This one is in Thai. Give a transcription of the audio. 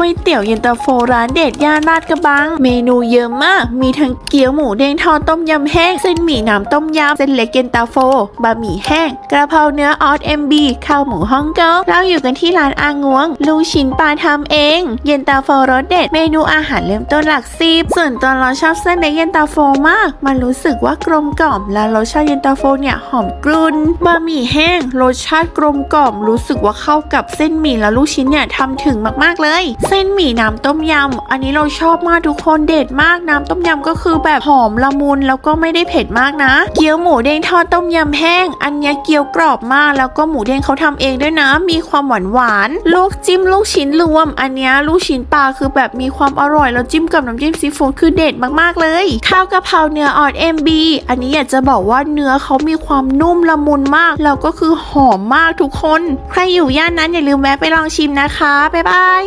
ก๋วยเตี๋ยวเย็นตาโฟร้านเด็ดย่านลาดกระบัง เมนูเยอะมาก มีทั้งเกี๊ยวหมูเด้งทอดต้มยำแห้ง เส้นหมี่น้ำต้มยำ เส้นเล็กเย็นตาโฟ บะหมี่แห้ง กระเพราเนื้อออสเอ็มบีข้าวหมูฮ่องกงเราอยู่กันที่ร้านอางวง ลูกชิ้นปลาทำเอง เย็นตาโฟรสเด็ด เมนูอาหารเริ่มต้นหลักสิบส่วนตัวเราชอบเส้นในเย็นตาโฟมาก มันรู้สึกว่ากลมกล่อม และรสชาติเย็นตาโฟเนี่ยหอมกรุ่น บะหมี่แห้ง รสชาติกลมกล่อม รู้สึกว่าเข้ากับเส้นหมี่และลูกชิ้นเนี่ยทำถึงมากๆเลยเส้นหมี่น้ำต้มยำ อันนี้เราชอบมากทุกคนเด็ดมากน้ำต้มยำก็คือแบบหอมละมุนแล้วก็ไม่ได้เผ็ดมากนะ เกี๊ยวหมูเด้งทอดต้มยำแห้ง อันนี้เกี๊ยวกรอบมากแล้วก็หมูเด้งเขาทำเองด้วยนะ มีความหวานหวานลูกจิ้มลูกชิ้นรวม อันนี้ลูกชิ้นปลาคือแบบมีความอร่อยแล้วจิ้มกับน้ำจิ้มซีฟู้ดคือเด็ดมากๆเลย ข้าวกะเพราเนื้อออดเอ็มบีอันนี้อยากจะบอกว่าเนื้อเขามีความนุ่มละมุนมากแล้วก็คือหอมมากทุกคน ใครอยู่ย่านนั้นอย่าลืมแวะไปลองชิมนะคะบ๊ายบาย